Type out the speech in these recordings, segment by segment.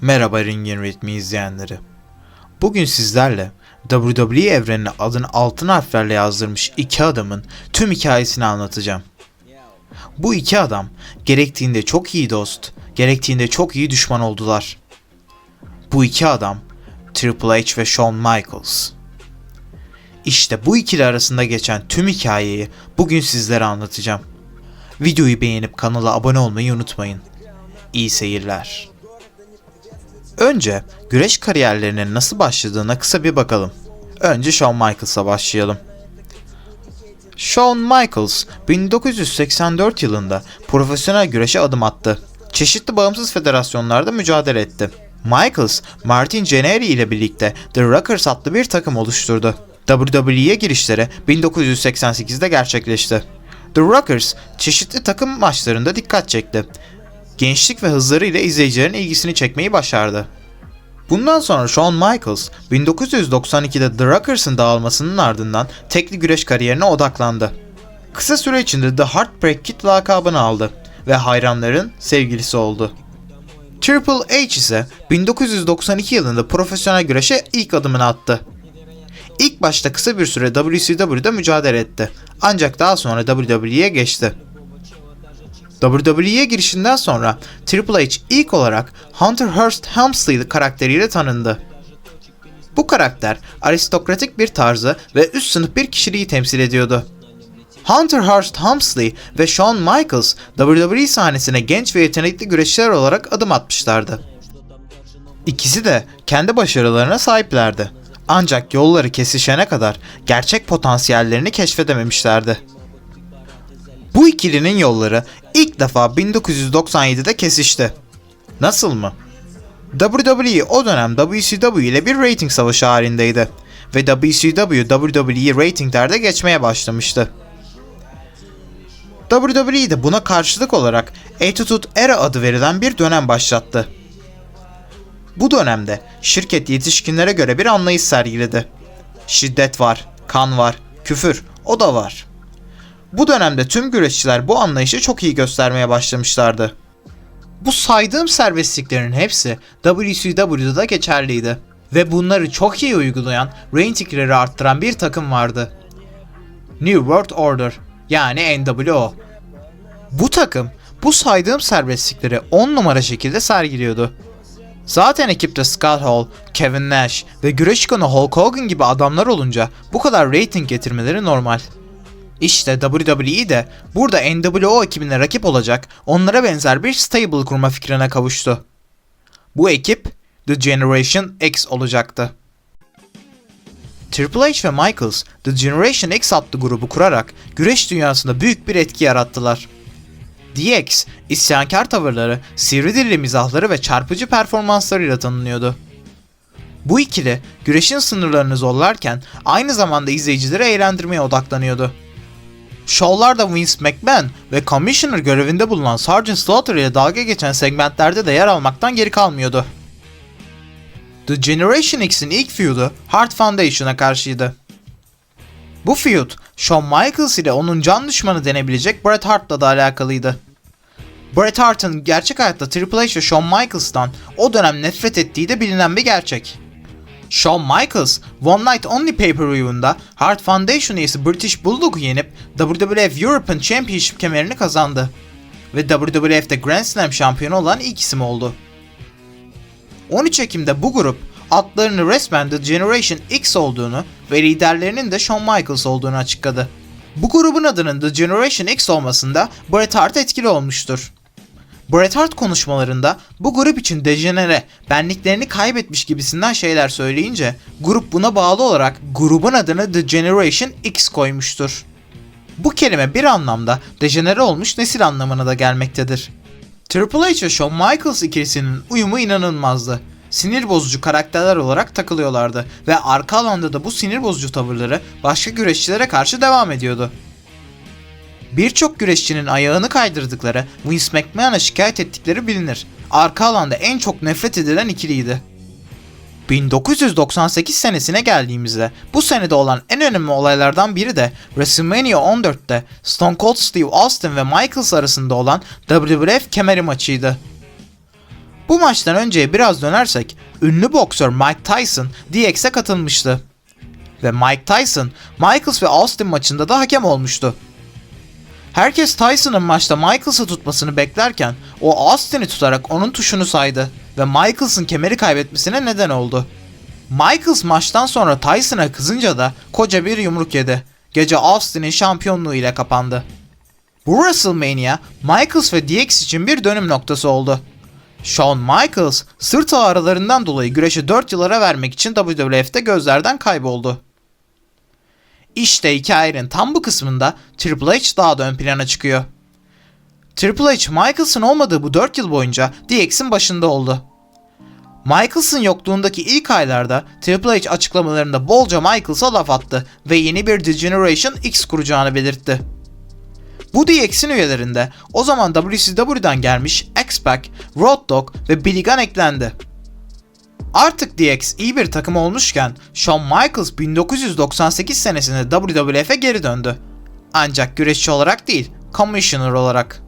Merhaba Ringin Ritmi izleyenleri. Bugün sizlerle WWE evrenine adını altın harflerle yazdırmış iki adamın tüm hikayesini anlatacağım. Bu iki adam gerektiğinde çok iyi dost, gerektiğinde çok iyi düşman oldular. Bu iki adam Triple H ve Shawn Michaels. İşte bu ikili arasında geçen tüm hikayeyi bugün sizlere anlatacağım. Videoyu beğenip kanala abone olmayı unutmayın. İyi seyirler. Önce güreş kariyerlerinin nasıl başladığına kısa bir bakalım. Önce Shawn Michaels'a başlayalım. Shawn Michaels 1984 yılında profesyonel güreşe adım attı. Çeşitli bağımsız federasyonlarda mücadele etti. Michaels, Martin Jannetty ile birlikte The Rockers adlı bir takım oluşturdu. WWE'ye girişleri 1988'de gerçekleşti. The Rockers çeşitli takım maçlarında dikkat çekti. Gençlik ve hızları ile izleyicilerin ilgisini çekmeyi başardı. Bundan sonra Shawn Michaels 1992'de The Rockers'ın dağılmasının ardından tekli güreş kariyerine odaklandı. Kısa süre içinde The Heartbreak Kid lakabını aldı ve hayranların sevgilisi oldu. Triple H ise 1992 yılında profesyonel güreşe ilk adımını attı. İlk başta kısa bir süre WCW'da mücadele etti. Ancak daha sonra WWE'ye geçti. WWE'ye girişinden sonra Triple H ilk olarak Hunter Hearst Helmsley karakteriyle tanındı. Bu karakter aristokratik bir tarzı ve üst sınıf bir kişiliği temsil ediyordu. Hunter Hearst Helmsley ve Shawn Michaels WWE sahnesine genç ve yetenekli güreşçiler olarak adım atmışlardı. İkisi de kendi başarılarına sahiplerdi. Ancak yolları kesişene kadar gerçek potansiyellerini keşfedememişlerdi. Bu ikilinin yolları ilk defa 1997'de kesişti. Nasıl mı? WWE o dönem WCW ile bir rating savaşı halindeydi ve WCW WWE ratinglerde geçmeye başlamıştı. WWE de buna karşılık olarak Attitude Era adı verilen bir dönem başlattı. Bu dönemde şirket yetişkinlere göre bir anlayış sergiledi. Şiddet var, kan var, küfür o da var. Bu dönemde tüm güreşçiler bu anlayışı çok iyi göstermeye başlamışlardı. Bu saydığım serbestliklerin hepsi WCW'da da geçerliydi. Ve bunları çok iyi uygulayan, ratingleri arttıran bir takım vardı. New World Order yani NWO. Bu takım bu saydığım serbestlikleri 10 numara şekilde sergiliyordu. Zaten ekipte Scott Hall, Kevin Nash ve güreş ikonu Hulk Hogan gibi adamlar olunca bu kadar rating getirmeleri normal. İşte WWE de burada NWO ekibine rakip olacak onlara benzer bir stable kurma fikrine kavuştu. Bu ekip The Generation X olacaktı. Triple H ve Michaels The Generation X adlı grubu kurarak güreş dünyasında büyük bir etki yarattılar. DX, isyankar tavırları, sivri dilli mizahları ve çarpıcı performanslarıyla tanınıyordu. Bu ikili güreşin sınırlarını zorlarken aynı zamanda izleyicileri eğlendirmeye odaklanıyordu. Şovlarda Vince McMahon ve Commissioner görevinde bulunan Sergeant Slaughter ile dalga geçen segmentlerde de yer almaktan geri kalmıyordu. The Generation X'in ilk feud'u Hart Foundation'a karşıydı. Bu feud, Shawn Michaels ile onun can düşmanı denebilecek Bret Hart'la da alakalıydı. Bret Hart'ın gerçek hayatta Triple H ve Shawn Michaels'tan o dönem nefret ettiği de bilinen bir gerçek. Shawn Michaels, One Night Only Pay-Per-View'unda Hart Foundation üyesi British Bulldog'u yenip WWF European Championship kemerini kazandı. Ve WWF'de Grand Slam şampiyonu olan ilk isim oldu. 13 Ekim'de bu grup adlarını resmen The Generation X olduğunu ve liderlerinin de Shawn Michaels olduğunu açıkladı. Bu grubun adının The Generation X olmasında Bret Hart etkili olmuştur. Bret Hart konuşmalarında bu grup için dejenere, benliklerini kaybetmiş gibisinden şeyler söyleyince grup buna bağlı olarak grubun adını The Generation X koymuştur. Bu kelime bir anlamda dejenere olmuş nesil anlamına da gelmektedir. Triple H ve Shawn Michaels ikilisinin uyumu inanılmazdı. Sinir bozucu karakterler olarak takılıyorlardı ve arka alanda da bu sinir bozucu tavırları başka güreşçilere karşı devam ediyordu. Birçok güreşçinin ayağını kaydırdıkları, Vince McMahon'a şikayet ettikleri bilinir. Arka alanda en çok nefret edilen ikiliydi. 1998 senesine geldiğimizde bu senede olan en önemli olaylardan biri de WrestleMania 14'te Stone Cold Steve Austin ve Michaels arasında olan WWF kemeri maçıydı. Bu maçtan önceye biraz dönersek, ünlü boksör Mike Tyson DX'e katılmıştı. Ve Mike Tyson, Michaels ve Austin maçında da hakem olmuştu. Herkes Tyson'ın maçta Michaels'ı tutmasını beklerken o Austin'i tutarak onun tuşunu saydı ve Michaels'ın kemeri kaybetmesine neden oldu. Michaels maçtan sonra Tyson'a kızınca da koca bir yumruk yedi. Gece Austin'in şampiyonluğu ile kapandı. Bu WrestleMania Michaels ve DX için bir dönüm noktası oldu. Shawn Michaels sırt ağrılarından dolayı güreşi 4 yıl ara vermek için WWF'de gözlerden kayboldu. İşte hikayenin tam bu kısmında Triple H daha da ön plana çıkıyor. Triple H Michaels'ın olmadığı bu 4 yıl boyunca DX'in başında oldu. Michaels'ın yokluğundaki ilk aylarda Triple H açıklamalarında bolca Michaels'a laf attı ve yeni bir Degeneration X kuracağını belirtti. Bu DX'in üyelerinde o zaman WCW'dan gelmiş X-Pac, Road Dogg ve Billy Gunn eklendi. Artık DX iyi bir takım olmuşken Shawn Michaels 1998 senesinde WWF'e geri döndü. Ancak güreşçi olarak değil, commissioner olarak.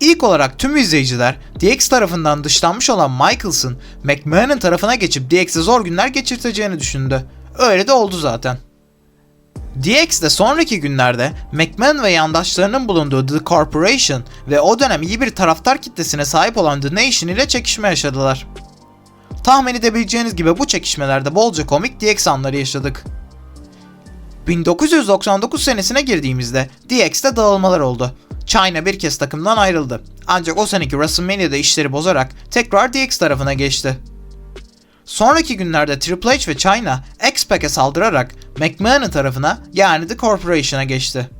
İlk olarak tüm izleyiciler DX tarafından dışlanmış olan Michaels'ın McMahon'ın tarafına geçip DX'e zor günler geçirteceğini düşündü. Öyle de oldu zaten. DX de sonraki günlerde McMahon ve yandaşlarının bulunduğu The Corporation ve o dönem iyi bir taraftar kitlesine sahip olan The Nation ile çekişme yaşadılar. Tahmin edebileceğiniz gibi bu çekişmelerde bolca komik DX anları yaşadık. 1999 senesine girdiğimizde DX'te dağılmalar oldu. China bir kez takımdan ayrıldı. Ancak o seneki WrestleMania'da işleri bozarak tekrar DX tarafına geçti. Sonraki günlerde Triple H ve China X-Pac'e saldırarak McMahon'ın tarafına yani The Corporation'a geçti.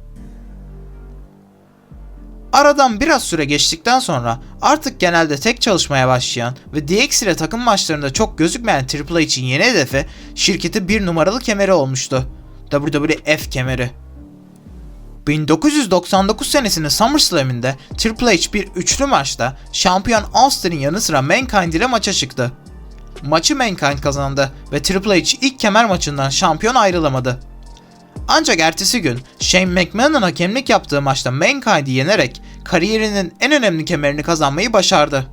Aradan biraz süre geçtikten sonra artık genelde tek çalışmaya başlayan ve DX ile takım maçlarında çok gözükmeyen Triple H'in yeni hedefi şirketi bir numaralı kemeri olmuştu. WWF kemeri. 1999 senesinin SummerSlam'inde Triple H bir üçlü maçta şampiyon Austin'in yanı sıra Mankind ile maça çıktı. Maçı Mankind kazandı ve Triple H ilk kemer maçından şampiyon ayrılamadı. Ancak ertesi gün Shane McMahon'ın hakemlik yaptığı maçta Mankind'i yenerek kariyerinin en önemli kemerini kazanmayı başardı.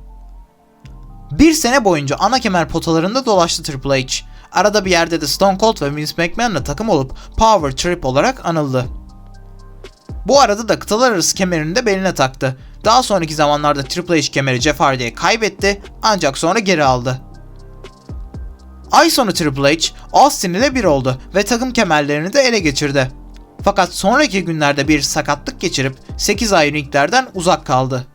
Bir sene boyunca ana kemer potalarında dolaştı Triple H. Arada bir yerde de Stone Cold ve Vince McMahon'la takım olup Power Trip olarak anıldı. Bu arada da kıtalar arası kemerini de beline taktı. Daha sonraki zamanlarda Triple H kemeri Jeff Hardy'ye kaybetti ancak sonra geri aldı. Ay sonu Triple H, Austin ile bir oldu ve takım kemerlerini de ele geçirdi. Fakat sonraki günlerde bir sakatlık geçirip 8 ay ringlerden uzak kaldı.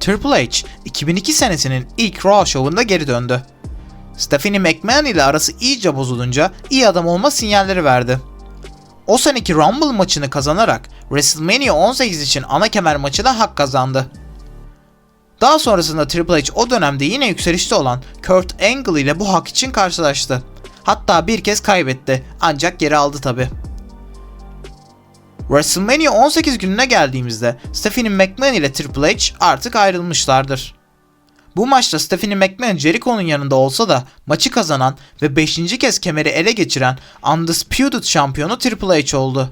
Triple H, 2002 senesinin ilk Raw şovunda geri döndü. Stephanie McMahon ile arası iyice bozulunca iyi adam olma sinyalleri verdi. O seneki Rumble maçını kazanarak WrestleMania 18 için ana kemer maçına hak kazandı. Daha sonrasında Triple H o dönemde yine yükselişte olan Kurt Angle ile bu hak için karşılaştı. Hatta bir kez kaybetti ancak geri aldı tabi. WrestleMania 18 gününe geldiğimizde Stephanie McMahon ile Triple H artık ayrılmışlardır. Bu maçta Stephanie McMahon Jericho'nun yanında olsa da maçı kazanan ve 5. kez kemeri ele geçiren Undisputed şampiyonu Triple H oldu.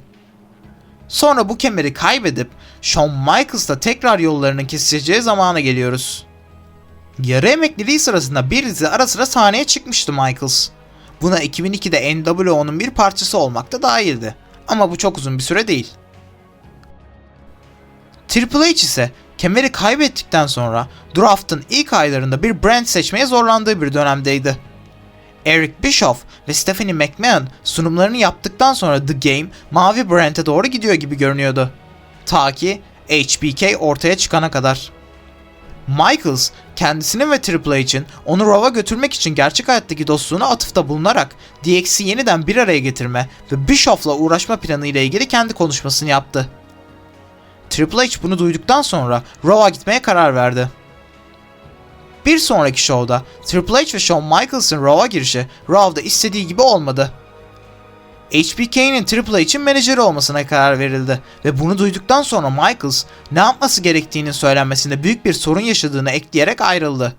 Sonra bu kemeri kaybedip Shawn Michaels'la tekrar yollarının kesişeceği zamana geliyoruz. Yarı emekliliği sırasında bir dizi ara sıra sahneye çıkmıştı Michaels. Buna 2002'de NWO'nun bir parçası olmak da dahildi. Ama bu çok uzun bir süre değil. Triple H ise kemeri kaybettikten sonra draft'ın ilk aylarında bir brand seçmeye zorlandığı bir dönemdeydi. Eric Bischoff ve Stephanie McMahon sunumlarını yaptıktan sonra The Game mavi brand'e doğru gidiyor gibi görünüyordu. Ta ki HBK ortaya çıkana kadar. Michaels kendisinin ve Triple H'in onu Raw'a götürmek için gerçek hayattaki dostluğuna atıfta bulunarak DX'i yeniden bir araya getirme ve Bischoff'la uğraşma planı ile ilgili kendi konuşmasını yaptı. Triple H bunu duyduktan sonra Raw'a gitmeye karar verdi. Bir sonraki şovda Triple H ve Shawn Michaels'ın Raw'a girişi Raw'da istediği gibi olmadı. HBK'nin Triple H'in menajeri olmasına karar verildi ve bunu duyduktan sonra Michaels ne yapması gerektiğinin söylenmesinde büyük bir sorun yaşadığını ekleyerek ayrıldı.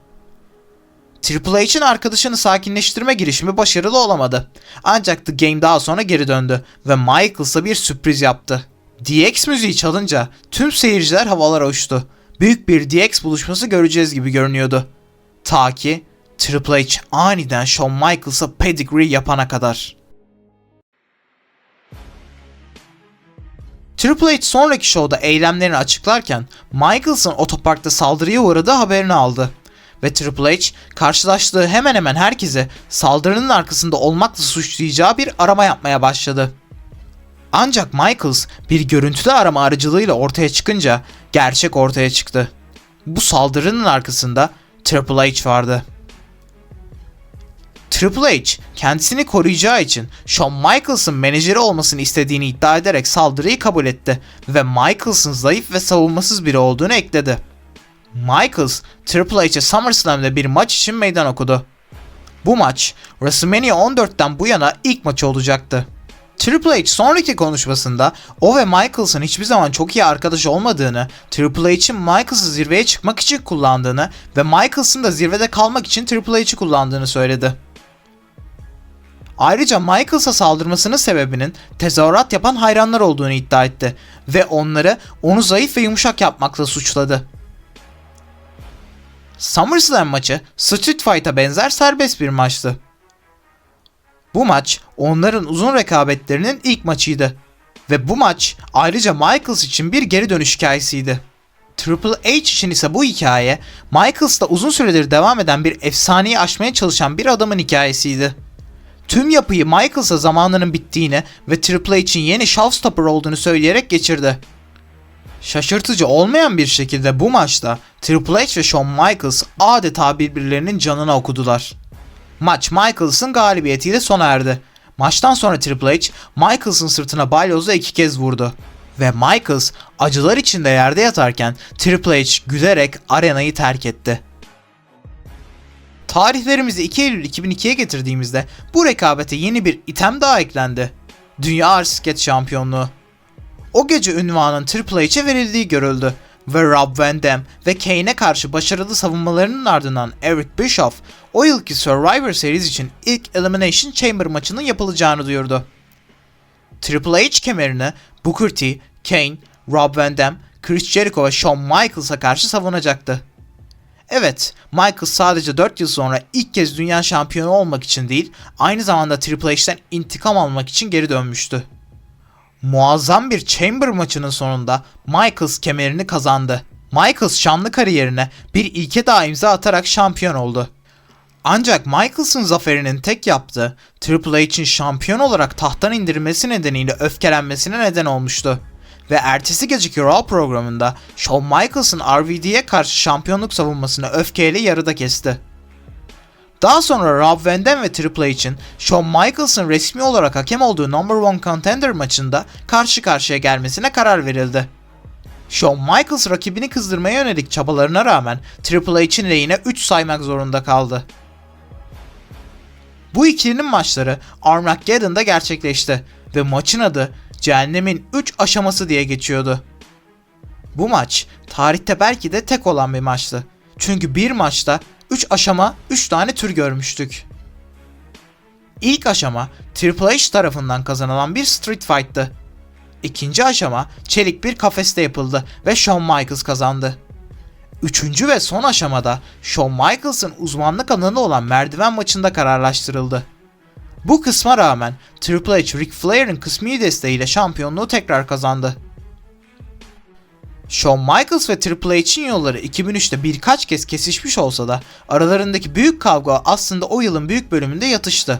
Triple H'in arkadaşını sakinleştirme girişimi başarılı olamadı. Ancak The Game daha sonra geri döndü ve Michaels'a bir sürpriz yaptı. DX müziği çalınca tüm seyirciler havalara uçtu. Büyük bir DX buluşması göreceğiz gibi görünüyordu. Ta ki Triple H aniden Shawn Michaels'a pedigree yapana kadar. Triple H sonraki şovda eylemlerini açıklarken Michaels'ın otoparkta saldırıya uğradığı haberini aldı. Ve Triple H karşılaştığı hemen hemen herkese saldırının arkasında olmakla suçlayacağı bir arama yapmaya başladı. Ancak Michaels bir görüntülü arama aracılığıyla ortaya çıkınca gerçek ortaya çıktı. Bu saldırının arkasında Triple H vardı. Triple H kendisini koruyacağı için Shawn Michaels'ın menajeri olmasını istediğini iddia ederek saldırıyı kabul etti ve Michaels'ın zayıf ve savunmasız biri olduğunu ekledi. Michaels, Triple H'e SummerSlam'da bir maç için meydan okudu. Bu maç WrestleMania 14'ten bu yana ilk maçı olacaktı. Triple H sonraki konuşmasında o ve Michaels'ın hiçbir zaman çok iyi arkadaş olmadığını, Triple H'in Michaels'ı zirveye çıkmak için kullandığını ve Michaels'ın da zirvede kalmak için Triple H'i kullandığını söyledi. Ayrıca Michaels'a saldırmasının sebebinin tezahürat yapan hayranlar olduğunu iddia etti ve onları onu zayıf ve yumuşak yapmakla suçladı. SummerSlam maçı Street Fight'a benzer serbest bir maçtı. Bu maç onların uzun rekabetlerinin ilk maçıydı ve bu maç ayrıca Michaels için bir geri dönüş hikayesiydi. Triple H için ise bu hikaye Michaels'ta uzun süredir devam eden bir efsaneyi aşmaya çalışan bir adamın hikayesiydi. Tüm yapıyı Michaels'a zamanının bittiğini ve Triple H'in yeni Showstopper olduğunu söyleyerek geçirdi. Şaşırtıcı olmayan bir şekilde bu maçta Triple H ve Shawn Michaels adeta birbirlerinin canına okudular. Maç Michaels'ın galibiyetiyle sona erdi. Maçtan sonra Triple H, Michaels'ın sırtına balyozla iki kez vurdu. Ve Michaels acılar içinde yerde yatarken Triple H gülerek arenayı terk etti. Tarihlerimizi 2 Eylül 2002'ye getirdiğimizde bu rekabete yeni bir item daha eklendi. Dünya Ağır Şampiyonluğu. O gece ünvanın Triple H'e verildiği görüldü ve Rob Van Dam ve Kane'e karşı başarılı savunmalarının ardından Eric Bischoff o yılki Survivor Series için ilk Elimination Chamber maçının yapılacağını duyurdu. Triple H kemerini Booker T, Kane, Rob Van Dam, Chris Jericho ve Shawn Michaels'a karşı savunacaktı. Evet, Michaels sadece 4 yıl sonra ilk kez dünya şampiyonu olmak için değil, aynı zamanda Triple H'ten intikam almak için geri dönmüştü. Muazzam bir Chamber maçının sonunda Michaels kemerini kazandı. Michaels şanlı kariyerine bir ilke daha imza atarak şampiyon oldu. Ancak Michaels'ın zaferinin tek yaptığı Triple H'in şampiyon olarak tahttan indirmesi nedeniyle öfkelenmesine neden olmuştu. Ve ertesi geceki Raw programında Shawn Michaels'ın RVD'ye karşı şampiyonluk savunmasını öfkeyle yarıda kesti. Daha sonra Rob Van Dam ve Triple H'in Shawn Michaels'ın resmi olarak hakem olduğu Number One Contender maçında karşı karşıya gelmesine karar verildi. Shawn Michaels rakibini kızdırmaya yönelik çabalarına rağmen Triple H'in lehine 3 saymak zorunda kaldı. Bu ikilinin maçları Armageddon'da gerçekleşti ve maçın adı Cehennemin 3 aşaması diye geçiyordu. Bu maç tarihte belki de tek olan bir maçtı. Çünkü bir maçta 3 aşama 3 tane tür görmüştük. İlk aşama Triple H tarafından kazanılan bir street fight'tı. İkinci aşama çelik bir kafeste yapıldı ve Shawn Michaels kazandı. Üçüncü ve son aşamada Shawn Michaels'ın uzmanlık alanı olan merdiven maçında kararlaştırıldı. Bu kısma rağmen Triple H Ric Flair'in kısmi desteğiyle şampiyonluğu tekrar kazandı. Shawn Michaels ve Triple H'in yolları 2003'te birkaç kez kesişmiş olsa da aralarındaki büyük kavga aslında o yılın büyük bölümünde yatıştı.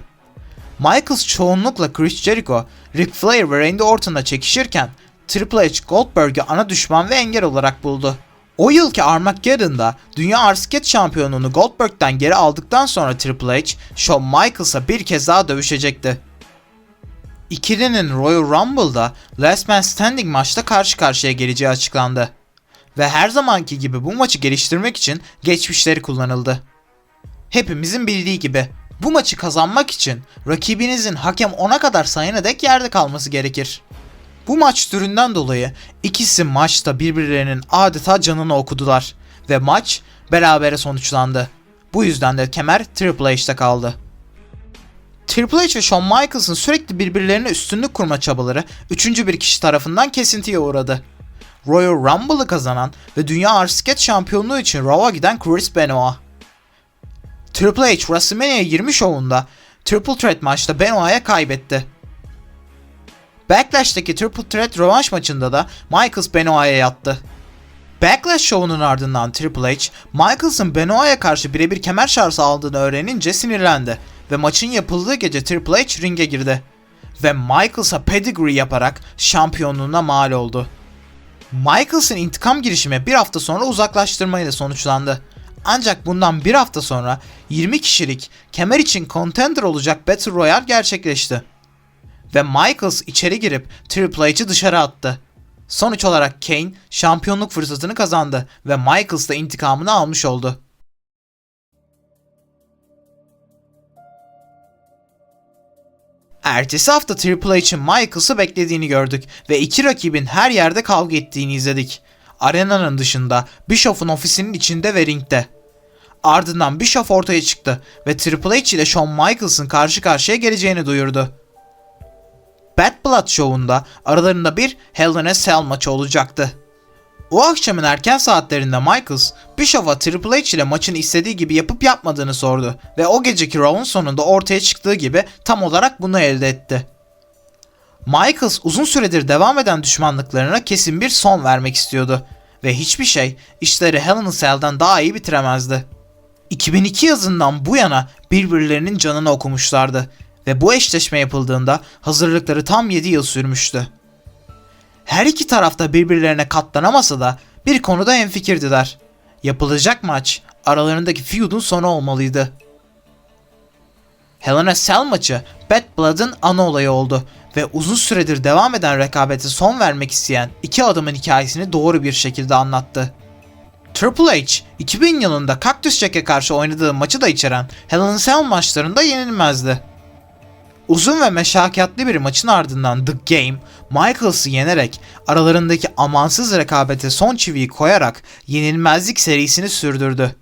Michaels çoğunlukla Chris Jericho, Ric Flair ve Randy Orton'la çekişirken Triple H Goldberg'ü ana düşman ve engel olarak buldu. O yılki Armageddon'da Dünya Arsket Şampiyonluğunu Goldberg'den geri aldıktan sonra Triple H, Shawn Michaels'a bir kez daha dövüşecekti. İkilinin Royal Rumble'da Last Man Standing maçta karşı karşıya geleceği açıklandı. Ve her zamanki gibi bu maçı geliştirmek için geçmişleri kullanıldı. Hepimizin bildiği gibi bu maçı kazanmak için rakibinizin hakem ona kadar sayana dek yerde kalması gerekir. Bu maç türünden dolayı ikisi maçta birbirlerinin adeta canını okudular ve maç berabere sonuçlandı. Bu yüzden de kemer Triple H'te kaldı. Triple H ve Shawn Michaels'ın sürekli birbirlerine üstünlük kurma çabaları üçüncü bir kişi tarafından kesintiye uğradı. Royal Rumble'ı kazanan ve Dünya Arsiket Şampiyonluğu için Raw'a giden Chris Benoit. Triple H WrestleMania 20 şovunda Triple Threat maçta Benoit'e kaybetti. Backlash'taki Triple Threat rövanş maçında da Michaels Benoit'e yattı. Backlash şovunun ardından Triple H, Michaels'ın Benoit'e karşı birebir kemer şarjı aldığını öğrenince sinirlendi ve maçın yapıldığı gece Triple H ringe girdi. Ve Michaels'a pedigree yaparak şampiyonluğuna mal oldu. Michaels'ın intikam girişimi bir hafta sonra uzaklaştırmayla sonuçlandı. Ancak bundan bir hafta sonra 20 kişilik kemer için contender olacak Battle Royale gerçekleşti. Ve Michaels içeri girip Triple H'ı dışarı attı. Sonuç olarak Kane şampiyonluk fırsatını kazandı ve Michaels da intikamını almış oldu. Ertesi hafta Triple H'in Michaels'ı beklediğini gördük ve iki rakibin her yerde kavga ettiğini izledik. Arenanın dışında, Bischoff'un ofisinin içinde ve ringde. Ardından Bischoff ortaya çıktı ve Triple H ile Shawn Michaels'ın karşı karşıya geleceğini duyurdu. Bad Blood şovunda aralarında bir Hell in a Cell maçı olacaktı. O akşamın erken saatlerinde Michaels, Bischoff'a Triple H ile maçın istediği gibi yapıp yapmadığını sordu ve o geceki Raw'un sonunda ortaya çıktığı gibi tam olarak bunu elde etti. Michaels uzun süredir devam eden düşmanlıklarına kesin bir son vermek istiyordu ve hiçbir şey işleri Hell in a Cell'den daha iyi bitiremezdi. 2002 yazından bu yana birbirlerinin canını okumuşlardı ve bu eşleşme yapıldığında hazırlıkları tam 7 yıl sürmüştü. Her iki tarafta birbirlerine katlanamasa da bir konuda hemfikirdiler. Yapılacak maç aralarındaki feud'un sonu olmalıydı. Hell in a Cell maçı Bad Blood'ın ana olayı oldu ve uzun süredir devam eden rekabete son vermek isteyen iki adamın hikayesini doğru bir şekilde anlattı. Triple H 2000 yılında Cactus Jack'e karşı oynadığı maçı da içeren Hell in Cell maçlarında yenilmezdi. Uzun ve meşakkatli bir maçın ardından The Game, Michaels'ı yenerek aralarındaki amansız rekabete son çiviyi koyarak yenilmezlik serisini sürdürdü.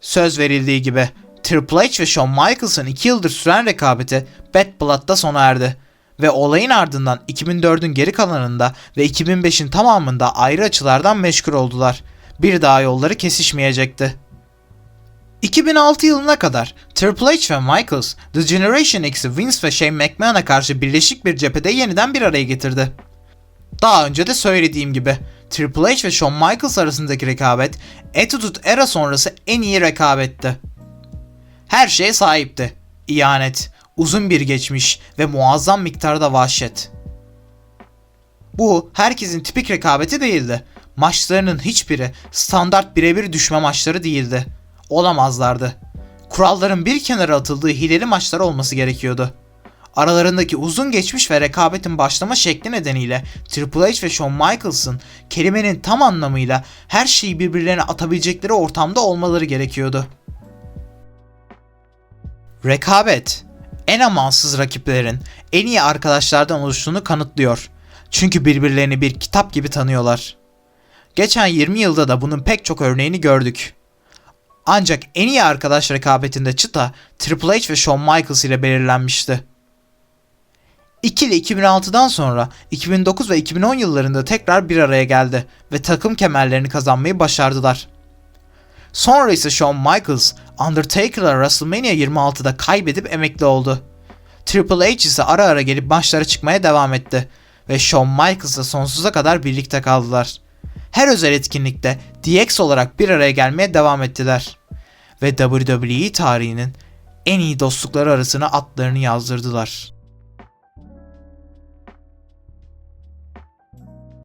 Söz verildiği gibi Triple H ve Shawn Michaels'ın 2 yıldır süren rekabeti Bad Blood'da sona erdi ve olayın ardından 2004'ün geri kalanında ve 2005'in tamamında ayrı açılardan meşgul oldular. Bir daha yolları kesişmeyecekti. 2006 yılına kadar Triple H ve Michaels, The Generation X'i Vince ve Shane McMahon'a karşı birleşik bir cephede yeniden bir araya getirdi. Daha önce de söylediğim gibi Triple H ve Shawn Michaels arasındaki rekabet Attitude Era sonrası en iyi rekabetti. Her şeye sahipti. İhanet, uzun bir geçmiş ve muazzam miktarda vahşet. Bu herkesin tipik rekabeti değildi. Maçlarının hiçbiri standart birebir düşme maçları değildi. Olamazlardı. Kuralların bir kenara atıldığı hileli maçlar olması gerekiyordu. Aralarındaki uzun geçmiş ve rekabetin başlama şekli nedeniyle Triple H ve Shawn Michaels'ın kelimenin tam anlamıyla her şeyi birbirlerine atabilecekleri ortamda olmaları gerekiyordu. Rekabet, en amansız rakiplerin en iyi arkadaşlardan oluştuğunu kanıtlıyor. Çünkü birbirlerini bir kitap gibi tanıyorlar. Geçen 20 yılda da bunun pek çok örneğini gördük. Ancak en iyi arkadaş rekabetinde çıta Triple H ve Shawn Michaels ile belirlenmişti. İkili 2006'dan sonra 2009 ve 2010 yıllarında tekrar bir araya geldi ve takım kemerlerini kazanmayı başardılar. Sonra ise Shawn Michaels Undertaker'la WrestleMania 26'da kaybedip emekli oldu. Triple H ise ara ara gelip maçlara çıkmaya devam etti ve Shawn Michaels'la sonsuza kadar birlikte kaldılar. Her özel etkinlikte DX olarak bir araya gelmeye devam ettiler ve WWE tarihinin en iyi dostlukları arasına atlarını yazdırdılar.